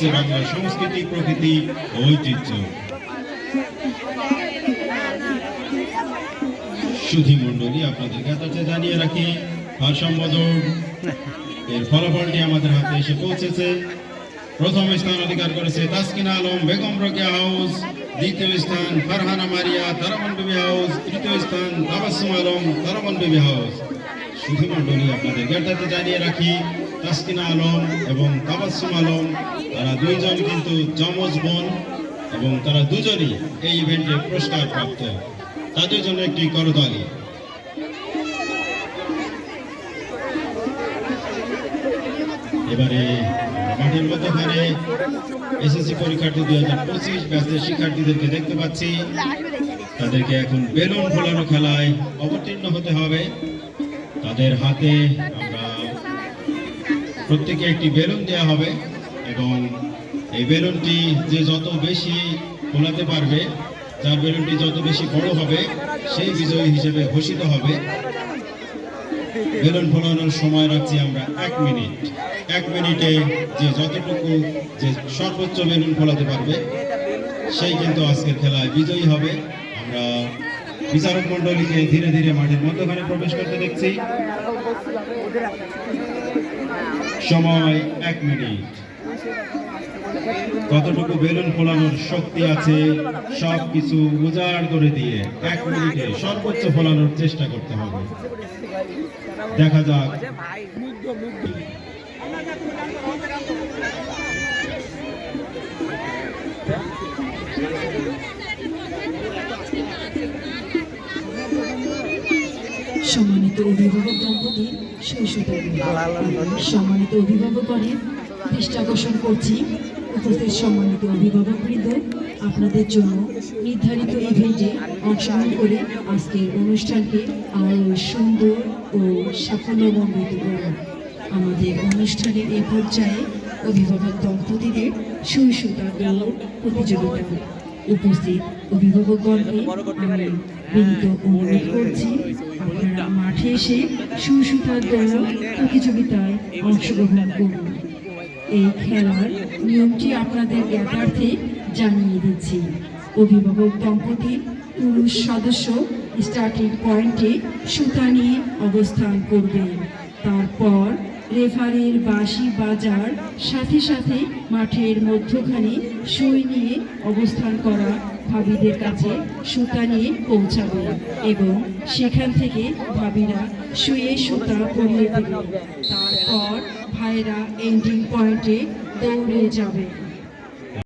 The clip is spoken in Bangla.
যে বাংলার সংস্কৃতি, প্রকৃতি, ঐতিহ্য। সুধী মণ্ডলী আপনাদের কাছে জানিয়ে রাখি ভারসাম্য দৌড় এর ফলাফলটি আমাদের হাতে এসে পৌঁছেছে। প্রথম স্থান অধিকার করেছে তাসকিন আলম, বেগম রোকেয়া হাউস, দ্বিতীয় স্থান ফারহানা মারিয়া, তারামন বেবি হাউস, তৃতীয় স্থান তাবাসুম আলম, তারামন বেবি হাউস। সুধি মণ্ডলী আপনাদের জ্ঞাতাতে জানিয়ে রাখি তাসকিনা আলম এবং তাবাসুম আলম, তারা দুইজন কিন্তু যমজ বোন এবং তারা দুজনই এই ইভেন্টে পুরস্কার প্রাপ্ত। তাদের জন্য একটি করতালি। এবারে মাঠের মধ্যখানে এসএসসি পরীক্ষার্থী দুই হাজার পঁচিশ ব্যাচের শিক্ষার্থীদেরকে দেখতে পাচ্ছি। তাদেরকে এখন বেলুন ফোলানো খেলায় অবতীর্ণ হতে হবে। তাদের হাতে আমরা প্রত্যেকে একটি বেলুন দেওয়া হবে এবং এই বেলুনটি যে যত বেশি ফোলাতে পারবে, যার বেলুনটি যত বেশি বড় হবে, সেই বিজয়ী হিসেবে ঘোষিত হবে। বেলুন ফোলানোর সময় রাখছি আমরা এক মিনিট। এক মিনিটে যে যতটুকু যে সর্বোচ্চ বেলুন ফোলাতে পারবে, সেই কিন্তু আজকের খেলায় বিজয়ী হবে। আমরা বিচারক মণ্ডলীকে ধীরে ধীরে মাঠের মধ্যখানে প্রবেশ করতে দেখছি। সময় এক মিনিট। কতটুকু বেলুন ফোলানোর শক্তি আছে সব কিছু উজাড় করে দিয়ে এক মিনিটে সর্বোচ্চ ফোলানোর চেষ্টা করতে হবে। দেখা যাক। সম্মানিত অভিভাবক দম্পতির শৈশবের সম্মানিত অভিভাবকগণের দৃষ্টি আকর্ষণ করছি। উপস্থিত সম্মানিত অভিভাবকবৃন্দ আপনাদের জন্য নির্ধারিত ইভেন্টে অংশগ্রহণ করে আজকের অনুষ্ঠানকে আরও সুন্দর ও সাফল্যমণ্ডিত করুন আমাদের অনুষ্ঠানের এই পর্যায়ে অভিভাবক দম্পতিদের শৈশবতা দৌড় প্রতিযোগিতা উপস্থিত অভিভাবকগণকে বিনীত অনুরোধ করছি মাঠে এসে সুসুতার দৌড় প্রতিযোগিতায় অংশগ্রহণ করুন এই খেলার নিয়মটি আপনাদের জ্ঞাতার্থে জানিয়ে দিচ্ছি। অভিভাবক দম্পতি পুরুষ সদস্য স্টার্টিং পয়েন্টে সুতা নিয়ে অবস্থান করবেন তারপর রেফারির বাঁশি বাজার সাথে সাথে মাঠের মধ্যখানে সই নিয়ে অবস্থান করা ভাবিদের কাছে সুতা নিয়ে পৌঁছাবে এবং সেখান থেকে ভাবিরা শুয়ে সুতা পরিয়ে দেবে। তারপর ভাইরা এন্ডিং পয়েন্টে দৌড়ে যাবে।